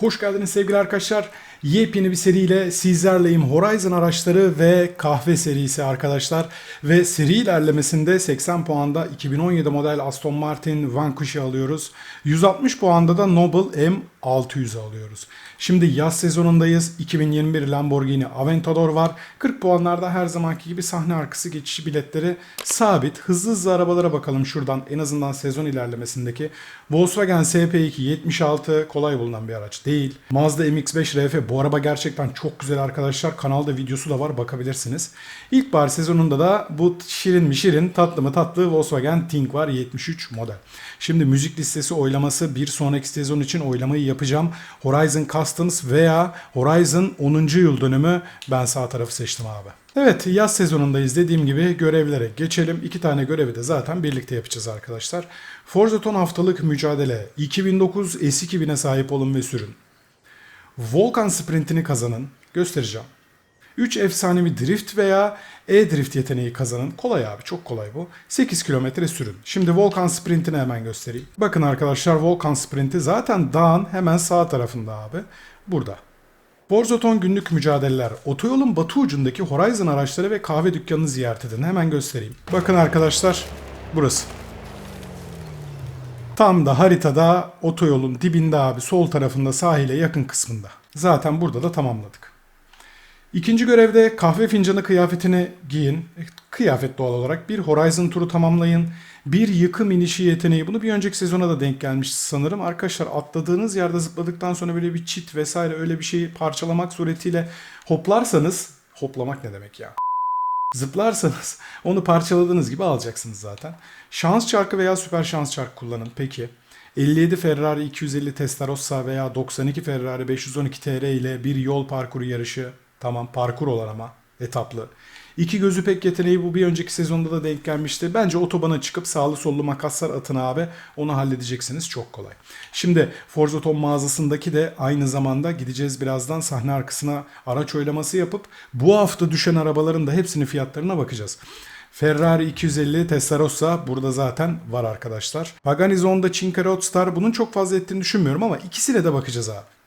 Hoş geldiniz sevgili arkadaşlar. Yepyeni bir seriyle sizlerleyim. Horizon araçları ve kahve serisi arkadaşlar. Ve seri ilerlemesinde 80 puanda 2017 model Aston Martin Vanquish'i alıyoruz. 160 puanda da Noble M600'ü alıyoruz. Şimdi yaz sezonundayız. 2021 Lamborghini Aventador var. 40 puanlarda her zamanki gibi sahne arkası geçiş biletleri sabit. Hızlı hızlı arabalara bakalım şuradan en azından sezon ilerlemesindeki. Volkswagen SP2 76 kolay bulunan bir araç değil. Mazda MX-5 RF bu araba gerçekten çok güzel arkadaşlar. Kanalda videosu da var bakabilirsiniz. İlkbahar sezonunda da bu şirin mi şirin tatlı mı tatlı Volkswagen Tink var 73 model. Şimdi müzik listesi oylaması bir sonraki sezon için oylamayı yapacağım. Horizon Customs veya Horizon 10. yıl dönümü ben sağ tarafı seçtim abi. Evet yaz sezonundayız dediğim gibi görevlere geçelim. İki tane görevi de zaten birlikte yapacağız arkadaşlar. Forza Ton haftalık mücadele 2009 S2000'e sahip olun ve sürün. Volkan sprintini kazanın. Göstereceğim. 3 efsanevi drift veya e-drift yeteneği kazanın. Kolay abi çok kolay bu. 8 kilometre sürün. Şimdi Volkan sprintini hemen göstereyim. Bakın arkadaşlar Volkan sprinti zaten dağın hemen sağ tarafında abi. Burada. Borzoton günlük mücadeleler. Otoyolun batı ucundaki Horizon araçları ve kahve dükkanını ziyaret edin. Hemen göstereyim. Bakın arkadaşlar burası. Tam da haritada otoyolun dibinde abi sol tarafında sahile yakın kısmında. Zaten burada da tamamladık. İkinci görevde kahve fincanı kıyafetini giyin. E, Kıyafet doğal olarak bir Horizon turu tamamlayın. Bir yıkım inişi yeteneği. Bunu bir önceki sezona da denk gelmiş sanırım. Arkadaşlar atladığınız yerde zıpladıktan sonra böyle bir çit vesaire öyle bir şeyi parçalamak suretiyle hoplarsanız hoplamak ne demek ya? Zıplarsanız onu parçaladığınız gibi alacaksınız zaten. Şans çarkı veya süper şans çarkı kullanın. Peki 57 Ferrari 250 Testarossa veya 92 Ferrari 512 TR ile bir yol parkuru yarışı. Tamam parkur olan ama etaplı. İki gözü pek yeteneği bu bir önceki sezonda da denk gelmişti. Bence otobana çıkıp sağlı sollu makaslar atın abi. Onu halledeceksiniz çok kolay. Şimdi Forza Tom mağazasındaki de aynı zamanda gideceğiz birazdan sahne arkasına araç oylaması yapıp bu hafta düşen arabaların da hepsinin fiyatlarına bakacağız. Ferrari 250 Testarossa burada zaten var arkadaşlar. Pagani Zonda Cinque Roadster bunun çok fazla ettiğini düşünmüyorum ama ikisine de bakacağız abi.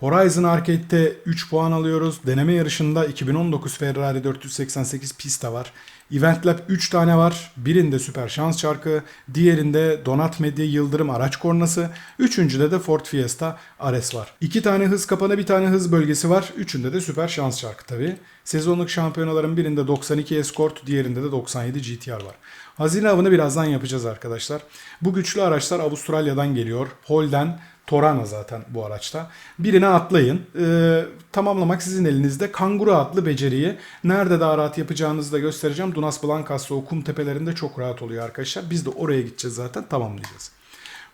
Horizon Arcade'de 3 puan alıyoruz. Deneme yarışında 2019 Ferrari 488 pista var. Event Lab 3 tane var. Birinde süper şans çarkı, diğerinde Donat Medya Yıldırım araç kornası, üçüncüde de Ford Fiesta RS var. 2 tane hız kapanı, bir tane hız bölgesi var. Üçünde de süper şans çarkı tabi. Sezonluk şampiyonaların birinde 92 Escort, diğerinde de 97 GTR var. Hazine avını birazdan yapacağız arkadaşlar. Bu güçlü araçlar Avustralya'dan geliyor. Holden, Torana zaten bu araçta. Birine atlayın. Ee, tamamlamak sizin elinizde. Kanguru adlı beceriyi nerede daha rahat yapacağınızı da göstereceğim. Dunas Blancas'ta o kum tepelerinde çok rahat oluyor arkadaşlar. Biz de oraya gideceğiz zaten tamamlayacağız.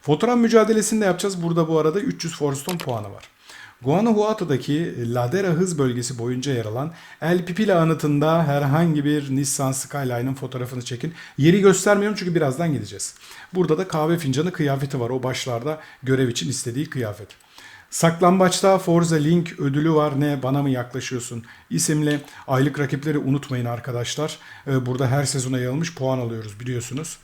Fotoğraf mücadelesini de yapacağız. Burada bu arada 300 Forston puanı var. Guanajuato'daki Ladera hız bölgesi boyunca yer alan El Pipila anıtında herhangi bir Nissan Skyline'ın fotoğrafını çekin. Yeri göstermiyorum çünkü birazdan gideceğiz. Burada da kahve fincanı kıyafeti var. O başlarda görev için istediği kıyafet. Saklambaçta Forza Link ödülü var. Ne bana mı yaklaşıyorsun? isimli aylık rakipleri unutmayın arkadaşlar. Ee, Burada her sezona yayılmış puan alıyoruz biliyorsunuz.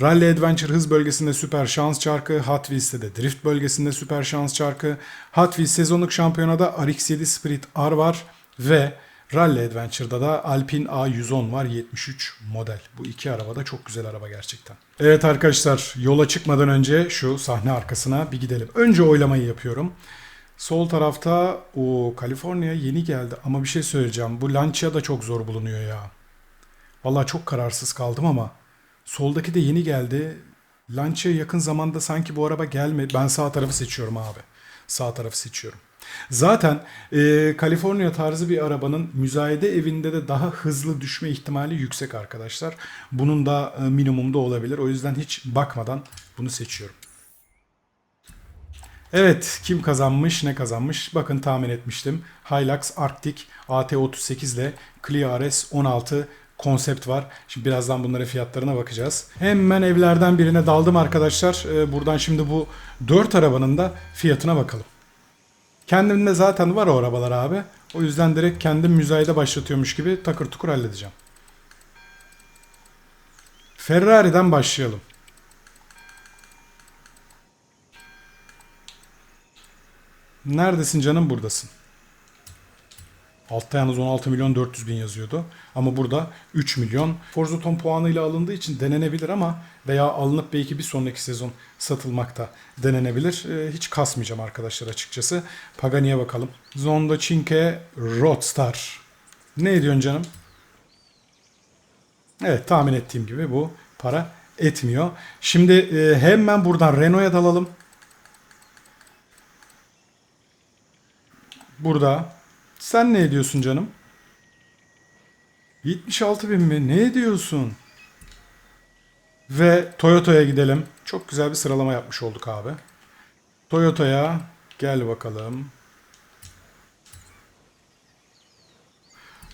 Rally Adventure hız bölgesinde süper şans çarkı, Hot Wheels'te de drift bölgesinde süper şans çarkı, Hot Wheels sezonluk şampiyonada RX-7 Spirit R var ve Rally Adventure'da da Alpine A110 var 73 model. Bu iki araba da çok güzel araba gerçekten. Evet arkadaşlar yola çıkmadan önce şu sahne arkasına bir gidelim. Önce oylamayı yapıyorum. Sol tarafta o Kaliforniya yeni geldi ama bir şey söyleyeceğim. Bu Lancia da çok zor bulunuyor ya. Vallahi çok kararsız kaldım ama Soldaki de yeni geldi. Lancia yakın zamanda sanki bu araba gelmedi. Ben sağ tarafı seçiyorum abi. Sağ tarafı seçiyorum. Zaten e, Kaliforniya tarzı bir arabanın müzayede evinde de daha hızlı düşme ihtimali yüksek arkadaşlar. Bunun da e, minimumda olabilir. O yüzden hiç bakmadan bunu seçiyorum. Evet kim kazanmış ne kazanmış bakın tahmin etmiştim. Hilux Arctic AT38 ile Clio RS 16 konsept var. Şimdi birazdan bunların fiyatlarına bakacağız. Hemen evlerden birine daldım arkadaşlar. Ee, buradan şimdi bu 4 arabanın da fiyatına bakalım. Kendimde zaten var o arabalar abi. O yüzden direkt kendim müzayede başlatıyormuş gibi takır tukur halledeceğim. Ferrari'den başlayalım. Neredesin canım buradasın. Altta yalnız 16 milyon 400 bin yazıyordu. Ama burada 3 milyon. Forza Ton puanıyla alındığı için denenebilir ama veya alınıp belki bir sonraki sezon satılmakta denenebilir. Ee, hiç kasmayacağım arkadaşlar açıkçası. Pagani'ye bakalım. Zonda Cinque Roadstar. Ne ediyorsun canım? Evet tahmin ettiğim gibi bu para etmiyor. Şimdi e, hemen buradan Renault'a dalalım. Burada. Sen ne ediyorsun canım? 76 bin mi? Ne ediyorsun? Ve Toyota'ya gidelim. Çok güzel bir sıralama yapmış olduk abi. Toyota'ya gel bakalım.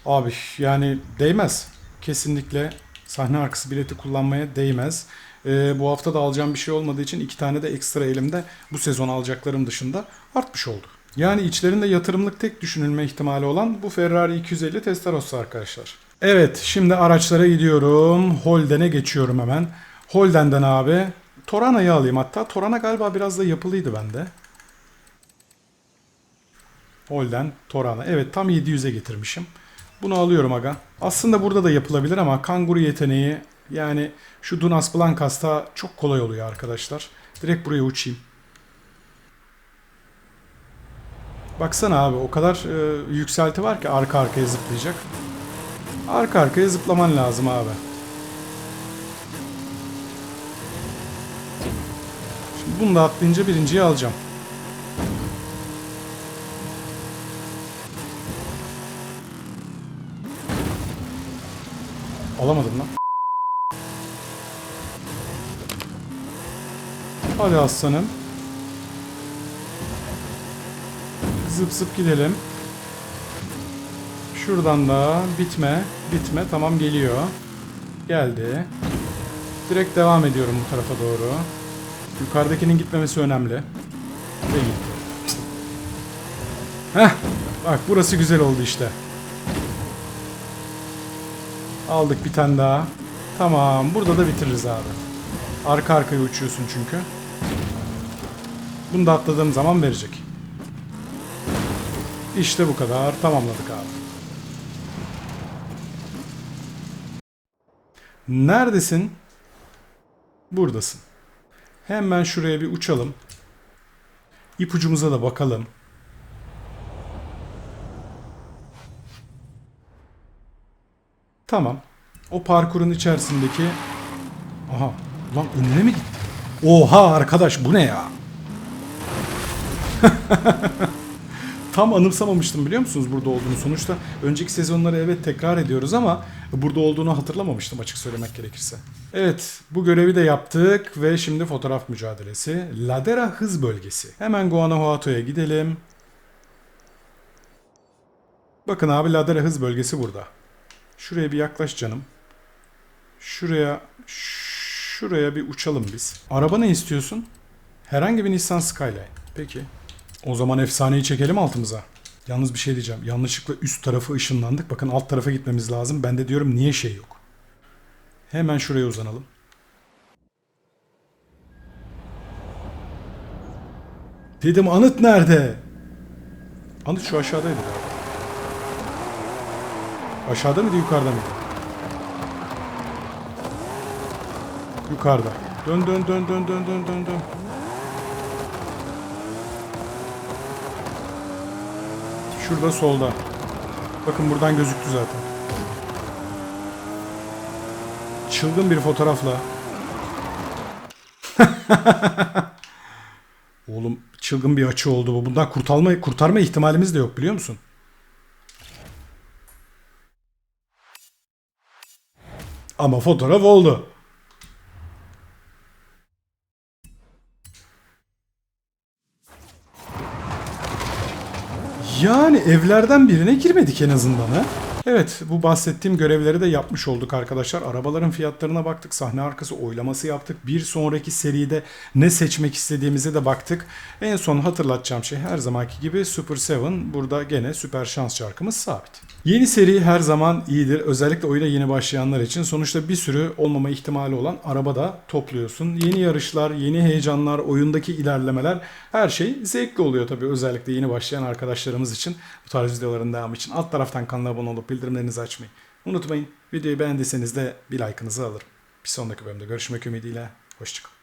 Abi yani değmez. Kesinlikle sahne arkası bileti kullanmaya değmez. Ee, bu hafta da alacağım bir şey olmadığı için iki tane de ekstra elimde bu sezon alacaklarım dışında artmış oldu. Yani içlerinde yatırımlık tek düşünülme ihtimali olan bu Ferrari 250 Testarossa arkadaşlar. Evet şimdi araçlara gidiyorum. Holden'e geçiyorum hemen. Holden'den abi Torana'yı alayım hatta. Torana galiba biraz da yapılıydı bende. Holden, Torana. Evet tam 700'e getirmişim. Bunu alıyorum aga. Aslında burada da yapılabilir ama kanguru yeteneği yani şu Dunas Blancas'ta çok kolay oluyor arkadaşlar. Direkt buraya uçayım. Baksana abi o kadar e, yükselti var ki arka arkaya zıplayacak. Arka arkaya zıplaman lazım abi. Şimdi bunu da atlayınca birinciyi alacağım. Alamadım lan. Hadi aslanım. Zıp zıp gidelim. Şuradan da bitme, bitme. Tamam geliyor. Geldi. Direkt devam ediyorum bu tarafa doğru. Yukarıdakinin gitmemesi önemli. Ve gitti. Heh, bak burası güzel oldu işte. Aldık bir tane daha. Tamam, burada da bitiririz abi. Arka arkaya uçuyorsun çünkü. Bunu da atladığım zaman verecek. İşte bu kadar. Tamamladık abi. Neredesin? Buradasın. Hemen şuraya bir uçalım. İpucumuza da bakalım. Tamam. O parkurun içerisindeki... Aha. Lan önüne mi gitti? Oha arkadaş bu ne ya? Tam anımsamamıştım biliyor musunuz burada olduğunu. Sonuçta önceki sezonları evet tekrar ediyoruz ama burada olduğunu hatırlamamıştım açık söylemek gerekirse. Evet bu görevi de yaptık ve şimdi fotoğraf mücadelesi. Ladera hız bölgesi. Hemen Guanajuato'ya gidelim. Bakın abi Ladera hız bölgesi burada. Şuraya bir yaklaş canım. Şuraya şuraya bir uçalım biz. Araba ne istiyorsun? Herhangi bir Nissan Skyline. Peki. O zaman efsaneyi çekelim altımıza. Yalnız bir şey diyeceğim. Yanlışlıkla üst tarafı ışınlandık. Bakın alt tarafa gitmemiz lazım. Ben de diyorum niye şey yok. Hemen şuraya uzanalım. Dedim anıt nerede? Anıt şu aşağıdaydı. Aşağıda mıydı yukarıda mıydı? Yukarıda. Dön dön dön dön dön dön dön dön. Şurada solda. Bakın buradan gözüktü zaten. Çılgın bir fotoğrafla. Oğlum çılgın bir açı oldu bu. Bundan kurtarma, kurtarma ihtimalimiz de yok biliyor musun? Ama fotoğraf oldu. Yani evlerden birine girmedik en azından ha. Evet bu bahsettiğim görevleri de yapmış olduk arkadaşlar. Arabaların fiyatlarına baktık. Sahne arkası oylaması yaptık. Bir sonraki seride ne seçmek istediğimize de baktık. En son hatırlatacağım şey her zamanki gibi Super 7. Burada gene süper şans çarkımız sabit. Yeni seri her zaman iyidir. Özellikle oyuna yeni başlayanlar için. Sonuçta bir sürü olmama ihtimali olan araba da topluyorsun. Yeni yarışlar, yeni heyecanlar, oyundaki ilerlemeler her şey zevkli oluyor tabii. Özellikle yeni başlayan arkadaşlarımız için. Bu tarz videoların devamı için alt taraftan kanala abone olup bildirimlerinizi açmayı unutmayın. Videoyu beğendiyseniz de bir like'ınızı alırım. Bir sonraki bölümde görüşmek ümidiyle. Hoşçakalın.